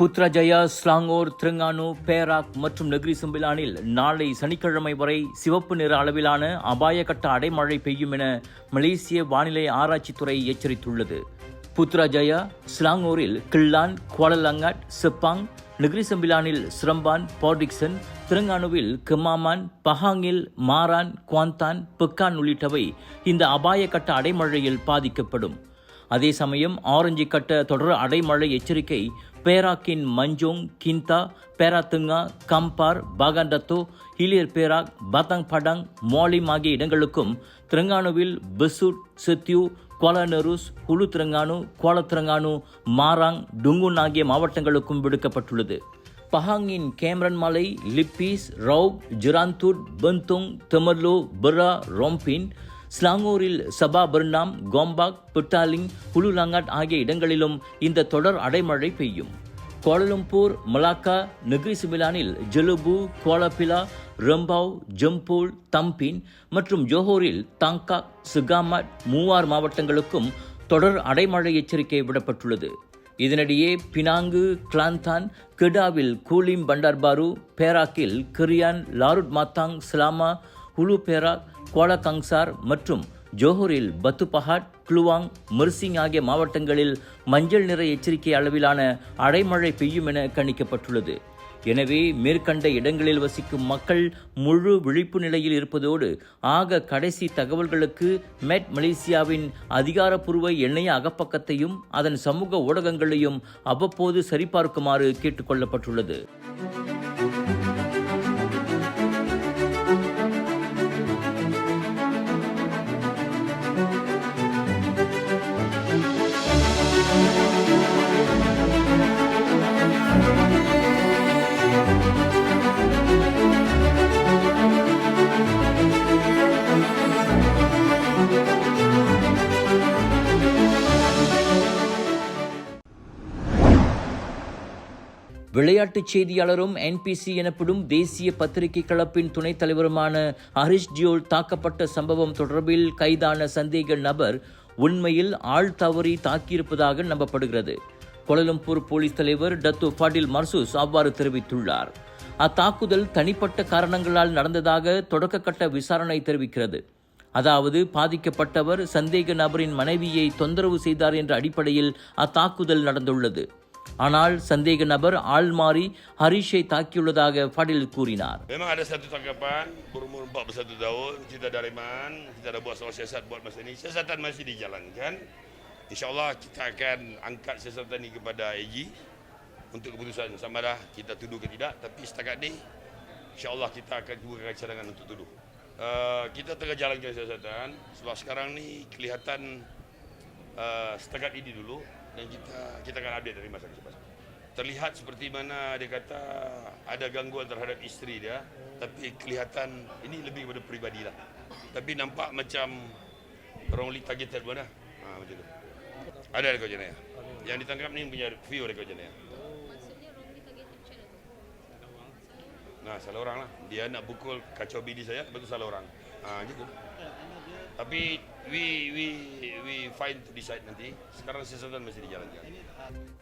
Putrajaya Selangor Terengganu Perak மற்றும் Negeri சிம்பிலானில் நாளை சனிக்கிழமை வரை சிவப்பு நிற அளவிலான அபாய கட்ட அடைமழை பெய்யும் என மலேசிய வானிலை ஆராய்ச்சித்துறை எச்சரித்துள்ளது. Putrajaya ஸ்லாங்கோரில் Klang Kuala Langat Sepang Negeri செம்பிலானில் Seremban Port Dickson திருங்கானுவில் கிமாமான் பஹாங்கில் மாரான் குவாந்தான் பெக்கான் உள்ளிட்டவை இந்த அபாய கட்ட அடைமழையில் பாதிக்கப்படும். அதே சமயம் ஆரஞ்சு கட்ட தொடர் அடைமழை எச்சரிக்கை பேராக்கின் Manjung Kinta பேராத்துங்கா Kampar Bagan Datuk Hilir Perak Batang Padang Muallim ஆகிய இடங்களுக்கும் திரங்கானுவில் பெசூட் செத்யூ கோலானெருஸ் ஹுலு திரங்கானு கோலத்திரங்கானு மாராங் டுங்குன் ஆகிய மாவட்டங்களுக்கும் விடுக்கப்பட்டுள்ளது. பஹாங்கின் கேம்ரன் மலை Lipis Raub Jerantut Bentong Temerloh Bera Rompin ஸ்லாங்கூரில் சபா பர்னாம் கோம்பாக் புட்டாலிங் புலுலாங்காட் ஆகிய இடங்களிலும் இந்த தொடர் அடைமழை பெய்யும். Kuala Lumpur Malacca Negeri சிமிலானில் Jelebu Kuala Pilah Rembau Jempol Tampin மற்றும் ஜோஹோரில் தாங்காக் சுகாமட் மூவார் மாவட்டங்களுக்கும் தொடர் அடைமழை எச்சரிக்கை விடப்பட்டுள்ளது. இதனிடையே பினாங்கு கிளாந்தான் கெடாவில் Kulim Bandar Baharu பேராக்கில் Kerian Larut Matang Selama Hulu Perak Kuala Kangsar மற்றும் ஜோஹரில் பத்துபஹாட் குளுவாங் மிர்சிங் ஆகிய மாவட்டங்களில் மஞ்சள் நிற எச்சரிக்கை அளவிலான அடைமழை பெய்யும் என கணிக்கப்பட்டுள்ளது. எனவே மேற்கண்ட இடங்களில் வசிக்கும் மக்கள் முழு விழிப்பு நிலையில் இருப்பதோடு ஆக கடைசி தகவல்களுக்கு மெட் மலேசியாவின் அதிகாரப்பூர்வ எண்ணெய அகப்பக்கத்தையும் அதன் சமூக ஊடகங்களையும் அவ்வப்போது சரிபார்க்குமாறு கேட்டுக்கொள்ளப்பட்டுள்ளது. விளையாட்டுச் செய்தியாளரும் என்பிசி எனப்படும் தேசிய பத்திரிகை கலப்பின் துணைத் தலைவருமான ஹரிஷ் டியோல் தாக்கப்பட்ட சம்பவம் தொடர்பில் கைதான சந்தேக நபர் உண்மையில் ஆள் தவறி தாக்கியிருப்பதாக நம்பப்படுகிறது. கோலலம்பூர் போலீஸ் தலைவர் டத்து ஃபாடில் மர்சூஸ் அவ்வாறு தெரிவித்துள்ளார். அத்தாக்குதல் தனிப்பட்ட காரணங்களால் நடந்ததாக தொடக்கக்கட்ட விசாரணை தெரிவிக்கிறது. அதாவது பாதிக்கப்பட்டவர் சந்தேக நபரின் மனைவியை தொந்தரவு செய்தார் என்ற அடிப்படையில் அத்தாக்குதல் நடந்துள்ளது. ஆனால் சந்தேக நபர் ஆள் மாறி ஹரிஷை தாக்கியுள்ளதாக ஃபடில் கூறினார் Memang ada satu tangkapan berumur 41 tahun, kita dari Man, kita dah buat soal siasat buat masa ni. Siasatan masih dijalankan. InsyaAllah kita akan angkat siasatan ni kepada AG untuk keputusan sama dah kita tuduh ke tidak. Tapi setakat ni, insyaAllah kita akan gunakan cadangan untuk tuduh. Uh, kita tengah jalankan siasatan sebab sekarang ni kelihatan uh, setakat ini dulu dan kita kita akan update dari masa ke masa. Terlihat seperti mana dia kata ada gangguan terhadap isteri dia tapi kelihatan ini lebih kepada peribadi lah. Tapi nampak macam orang targeted pun lah. Ha, macam tu. Ada rekod jenayah. Yang ditangkap ni punya view rekod jenayah. Nah, salah orang lah. Dia nak pukul kacau bini saya, tu salah orang. Ha, gitu. Tapi we we we find to decide nanti. Sekarang siasatan masih dijalankan.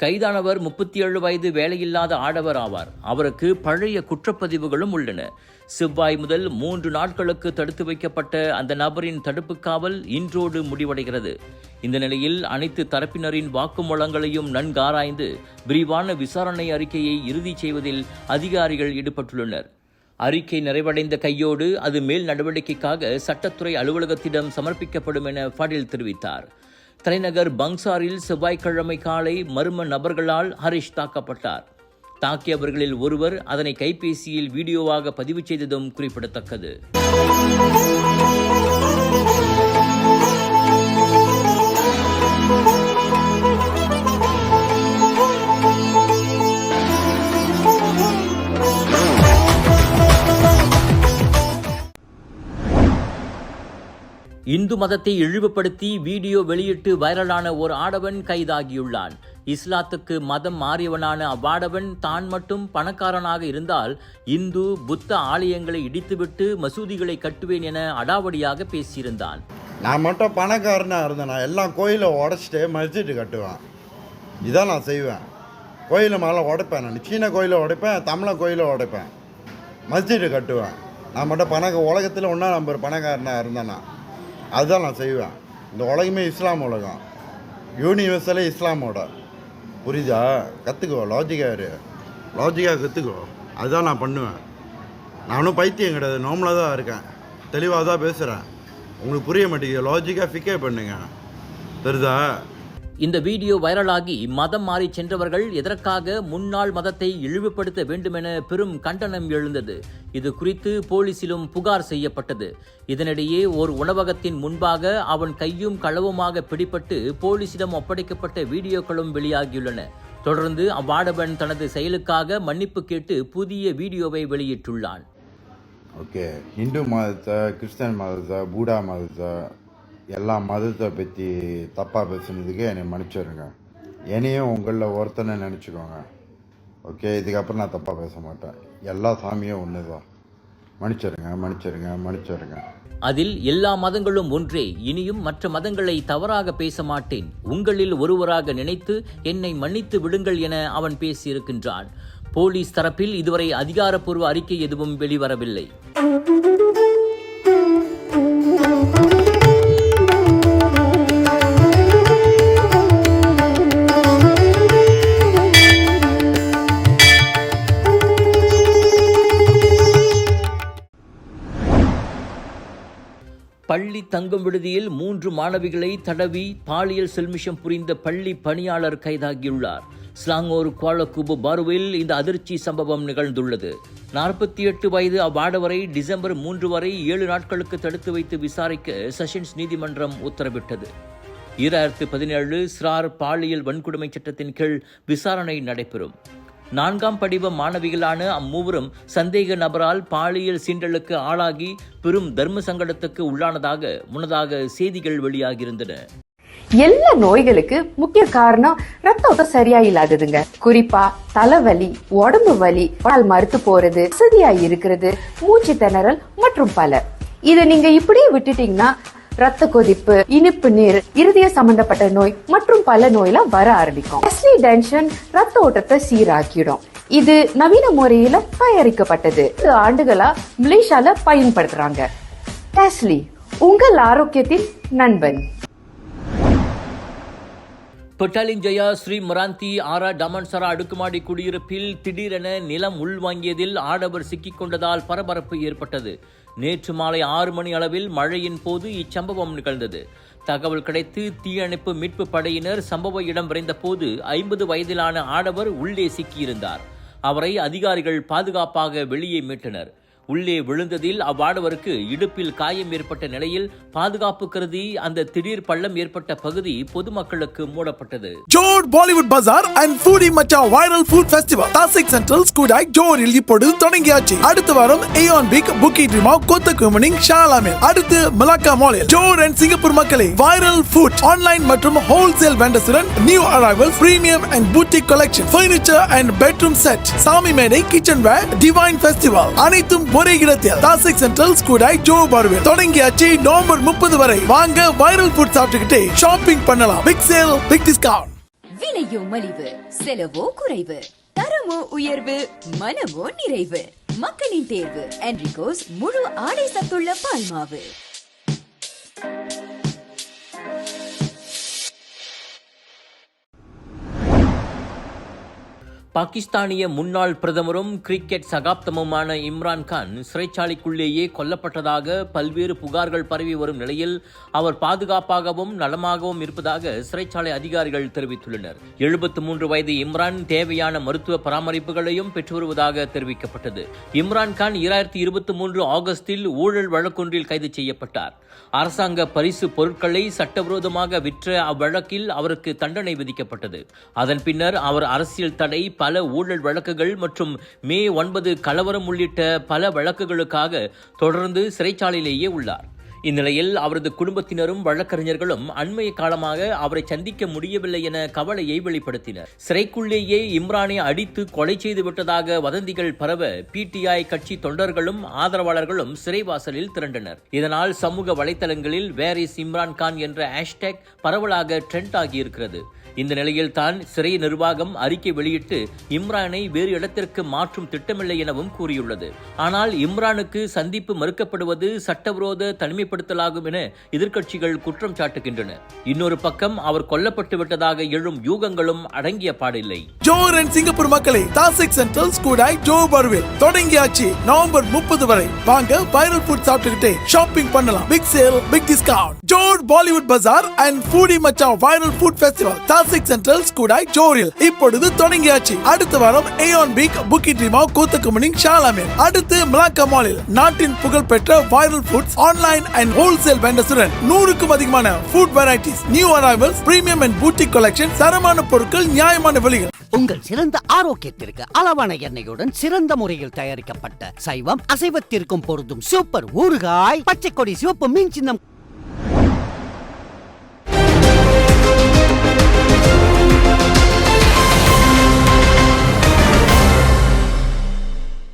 கைதானவர் முப்பத்தி ஏழு வயது வேலையில்லாத ஆடவர் ஆவார் அவருக்கு பழைய குற்றப்பதிவுகளும் உள்ளன செவ்வாய் முதல் மூன்று நாட்களுக்கு தடுத்து வைக்கப்பட்ட அந்த நபரின் தடுப்பு காவல் இன்றோடு முடிவடைகிறது இந்த நிலையில் அனைத்து தரப்பினரின் வாக்குமூலங்களையும் நன்காராய்ந்து விரிவான விசாரணை அறிக்கையை இறுதி செய்வதில் அதிகாரிகள் ஈடுபட்டுள்ளனர் அறிக்கை நிறைவடைந்த கையோடு அது மேல் நடவடிக்கைக்காக சட்டத்துறை அலுவலகத்திடம் சமர்ப்பிக்கப்படும் என ஃபடில் தெரிவித்தார். தலைநகர் பங்சாரில் செவ்வாய்க்கிழமை காலை மர்ம நபர்களால் ஹரிஷ் தாக்கப்பட்டார். தாக்கியவர்களில் ஒருவர் அதனை கைபேசியில் வீடியோவாக பதிவு செய்ததும் குறிப்பிடத்தக்கது. இந்து மதத்தை இழிவுபடுத்தி வீடியோ வெளியிட்டு வைரலான ஒரு ஆடவன் கைதாகியுள்ளான். இஸ்லாத்துக்கு மதம் மாறியவனான அவ்வாடவன் தான் மட்டும் பணக்காரனாக இருந்தால் இந்து புத்த ஆலயங்களை இடித்துவிட்டு மசூதிகளை கட்டுவேன் என அடாவடியாக பேசியிருந்தான். நான் மட்டும் பணக்காரனாக இருந்தேன் நான் கோயிலை உடச்சிட்டு மஸ்ஜிட்டு கட்டுவேன். இதான் நான் செய்வேன். கோயிலை மேலே உடைப்பேன் நான். சீன கோயிலை உடைப்பேன் தமிழ கோயிலை உடைப்பேன். மஸ்ஜிடு கட்டுவேன். நான் மட்டும் பணக்க உலகத்தில் ஒன்றா நம்பர் பணக்காரனாக இருந்தேன்னா அதுதான் நான் செய்வேன். இந்த உலகமே இஸ்லாம் உலகம். யூனிவர்சலே இஸ்லாமோட. புரியுதா? கற்றுக்கோ லாஜிக்காக இரு. லாஜிக்காக கற்றுக்கோ அதுதான் நான் பண்ணுவேன். நானும் பைத்தியம் கிடையாது. நோம்பில் தான் இருக்கேன். தெளிவாக தான் பேசுகிறேன் உங்களுக்கு புரிய மாட்டேங்குது. லாஜிக்காக ஃபிக்கே பண்ணுங்க. தெரியுதா? இந்த வீடியோ வைரலாகி மதம் மாறி சென்றவர்கள் எதற்காக முன்னாள் மதத்தை இழிவுபடுத்த வேண்டுமென பெரும் கண்டனம் எழுந்தது. இது குறித்து போலீசிலும் புகார் செய்யப்பட்டது. இதனிடையே ஓர் உணவகத்தின் முன்பாக அவன் கையும் களவுமாக பிடிபட்டு போலீசிடம் ஒப்படைக்கப்பட்ட வீடியோக்களும் வெளியாகியுள்ளன. தொடர்ந்து அவ்வாடவன் தனது செயலுக்காக மன்னிப்பு கேட்டு புதிய வீடியோவை வெளியிட்டுள்ளான். ஓகே. இந்து மதத்தை கிறிஸ்தன் மதத்தை பூடா மதத்தை எல்லா மதத்தை பற்றி தப்பாக பேசுனதுக்கு என்னை மன்னிச்சிடுங்க என்னையும் உங்களில் ஒருத்தனை நினச்சிக்கோங்க. ஓகே இதுக்கப்புறம் நான் தப்பாக பேச மாட்டேன். எல்லா சாமியும் ஒன்று தான் மன்னிச்சிடுங்க மன்னிச்சிடுங்க மன்னிச்சிருங்க அதில் எல்லா மதங்களும் ஒன்றே இனியும் மற்ற மதங்களை தவறாக பேச மாட்டேன். உங்களில் ஒருவராக நினைத்து என்னை மன்னித்து விடுங்கள் என அவன் பேசியிருக்கின்றான். போலீஸ் தரப்பில் இதுவரை அதிகாரப்பூர்வ அறிக்கை எதுவும் வெளிவரவில்லை. பள்ளி தங்கும் விடுதியில் மூன்று மாணவிகளை தடவி பாலியல் செல்மிஷம் புரிந்த பள்ளி பணியாளர் கைதாகியுள்ளார். ஸ்லாங்கோர் குவாலக்கூபு பாருவில் இந்த அதிர்ச்சி சம்பவம் நிகழ்ந்துள்ளது. நாற்பத்தி எட்டு வயது அவ்வாடவரை டிசம்பர் மூன்று வரை ஏழு நாட்களுக்கு தடுத்து வைத்து விசாரிக்க செஷன்ஸ் நீதிமன்றம் உத்தரவிட்டது. ஈராயிரத்து பதினேழு சிறார் பாலியல் வன்கொடுமை சட்டத்தின் கீழ் விசாரணை நடைபெறும். நான்காம் படிவ மாணவிகளான அம்மூவரும் சந்தேக நபரால் பாலியல் சீண்டலுக்கு ஆளாகி பெரும் தர்ம சங்கடத்துக்கு உள்ளானதாக முன்னதாக செய்திகள் வெளியாகியிருந்தன. எல்லா நோய்களுக்கு முக்கிய காரணம் ரத்த ஓட்டம் சரியா இல்லாததுங்க குறிப்பா தலைவலி உடம்பு வலி பால் மறுத்து போறது வசதியா இருக்கிறது மூச்சு திணறல் மற்றும் பல. இதை நீங்க இப்படியே விட்டுட்டீங்கன்னா ரத்த கொதிப்பு இனிப்பு நீர் இருதய சம்பந்தப்பட்ட நோய் மற்றும் பல நோயெல்லாம் வர ஆரம்பிக்கும். டெஸ்லி டென்ஷன் ரத்த ஓட்டத்தை சீராக்கிடும். இது நவீன முறையில தயாரிக்கப்பட்டது. ஆண்டுகளா மலேசியால பயன்படுத்துறாங்க. டெஸ்லி உங்கள் ஆரோக்கியத்தின் நண்பன். பெட்டாலிஞ்சயா ஜெயா ஸ்ரீ மராந்தி ஆரா டமன்சரா அடுக்குமாடி குடியிருப்பில் திடீரென நிலம் உள்வாங்கியதில் ஆடவர் சிக்கிக் கொண்டதால் பரபரப்பு ஏற்பட்டது. நேற்று மாலை ஆறு மணி அளவில் மழையின் போது இச்சம்பவம் நிகழ்ந்தது. தகவல் கிடைத்து தீயணைப்பு மீட்பு படையினர் சம்பவ இடம் விரைந்த போது ஐம்பது வயதிலான ஆடவர் உள்ளே சிக்கியிருந்தார். அவரை அதிகாரிகள் பாதுகாப்பாக வெளியே மீட்டனர். உள்ளே விழுந்ததில் அவ்வாடவருக்கு இடுப்பில் காயம் ஏற்பட்ட நிலையில் பாதுகாப்பு கருதி அந்த திடீர் பள்ளம் ஏற்பட்ட பகுதி பொதுமக்களுக்கு மூடப்பட்டது. Johor Bollywood bazaar and foodie மச்சா viral food festival Tasik Central Skudai ஜோரில் இப்பொழுது தொடங்கியாச்சு. அடுத்த வாரம் ஏயான் பிக் புக்கி ட்ரிமா கொத்த குமனிங் ஷாலாமில் அடுத்து மலாக்கா மாலில் ஜோர் அண்ட் சிங்கப்பூர் மக்களே வைரல் ஃபுட் ஆன்லைன் மற்றும் wholesale வெண்டர்ஸுடன் new arrival premium and boutique collection furniture and bedroom set சாமி மேடை கிச்சன் வேர் டிவைன் ஃபெஸ்டிவல் அனைத்தும் ஒரே இடத்தில் தாசிக் சென்ட்ரல் ஸ்கூடாய் ஜோ பார்வில் தொடங்கியாச்சு நவம்பர் முப்பது வரை. வாங்க வைரல் ஃபுட் சாப்பிட்டுக்கிட்டே ஷாப்பிங் பண்ணலாம். பிக் சேல் பிக் டிஸ்கவுண்ட் விலையோ மலிவு செலவோ குறைவு தரமோ உயர்வு மனமோ நிறைவு. மக்களின் தேர்வு என்ரிகோஸ் முழு ஆடை சத்துள்ள பால்மாவு. பாகிஸ்தானிய முன்னாள் பிரதமரும் கிரிக்கெட் சகாப்தமுமான இம்ரான் கான் சிறைச்சாலைக்குள்ளேயே கொல்லப்பட்டதாக பல்வேறு புகார்கள் பரவி வரும் நிலையில் அவர் பாதுகாப்பாகவும் நலமாகவும் இருப்பதாக சிறைச்சாலை அதிகாரிகள் தெரிவித்துள்ளனர். எழுபத்து மூன்று வயது இம்ரான் தேவையான மருத்துவ பராமரிப்புகளையும் பெற்று வருவதாக தெரிவிக்கப்பட்டது. இம்ரான் கான் இரண்டாயிரத்தி இருபத்தி மூன்று ஆகஸ்டில் ஊழல் வழக்கொன்றில் கைது செய்யப்பட்டார். அரசாங்க பரிசு பொருட்களை சட்டவிரோதமாக விற்ற அவ்வழக்கில் அவருக்கு தண்டனை விதிக்கப்பட்டது. அதன் பின்னர் அவர் அரசியல் தடை பல ஊழல் வழக்குகள் மற்றும் மே ஒன்பது கலவரம் உள்ளிட்ட பல வழக்குகளுக்காக தொடர்ந்து சிறைச்சாலையிலேயே உள்ளார். இந்நிலையில் அவரது குடும்பத்தினரும் வழக்கறிஞர்களும் அண்மைய காலமாக அவரை சந்திக்க முடியவில்லை என கவலையை வெளிப்படுத்தினர். சிறைக்குள்ளேயே இம்ரானை அடித்து கொலை செய்து விட்டதாக வதந்திகள் பரவ பிடிஐ கட்சி தொண்டர்களும் ஆதரவாளர்களும் சிறைவாசலில் திரண்டனர். இதனால் சமூக வலைதளங்களில் வேர் இஸ் இம்ரான் கான் என்ற ஹேஷ்டேக் பரவலாக ட்ரெண்ட் ஆகியிருக்கிறது. இந்த நிலையில் தான் சிறை நிர்வாகம் அறிக்கை வெளியிட்டு இம்ரானை வேறு இடத்திற்கு மாற்றும் திட்டமில்லை எனவும் கூறியுள்ளது. ஆனால் இம்ரானுக்கு சந்திப்பு மறுக்கப்படுவது சட்டவிரோத தனிமைப்படுத்தலாகும் என எதிர்க்கட்சிகள் குற்றம் சாட்டுகின்றன. இன்னொரு பக்கம் அவர் கொல்லப்பட்டு விட்டதாக எழும் யூகங்களும் அடங்கிய பாடில்லை. ஜோர் அண்ட் சிங்கப்பூர் மக்களை தாசிக் சென்ட்ரல் ஸ்கூடாய் ஜோ பர்வில் தொடங்கியாச்சு நவம்பர் முப்பது வரை. வாங்க வைரல் ஃபுட் சாப்பிட்டுக்கிட்டே ஷாப்பிங் பண்ணலாம். Big sale big discount Johor Bollywood bazaar and foodie மச்சா viral food festival classic Central Skudai ஜோரில் இப்பொழுது தொடங்கியாச்சு. அடுத்த வாரம் ஏயோன் பீக் புக்கி ட்ரீமா கூத்தக்குமனிங் ஷாலாமேல் அடுத்து மிலாக்கா மாலில் நாட்டின் புகழ்பெற்ற viral foods online and wholesale வெண்டர்ஸுடன் நூறுக்கும் அதிகமான food varieties new arrivals premium and boutique collection தரமான பொருட்கள் நியாயமான விலைகள். உங்கள் சிறந்த ஆரோக்கியத்திற்கு அளவான எண்ணெயுடன் சிறந்த முறையில் தயாரிக்கப்பட்ட சைவம் அசைவத்திற்கும் பொருந்தும் சூப்பர் ஊறுகாய் பச்சை கொடி சிவப்பு மீன் சின்னம்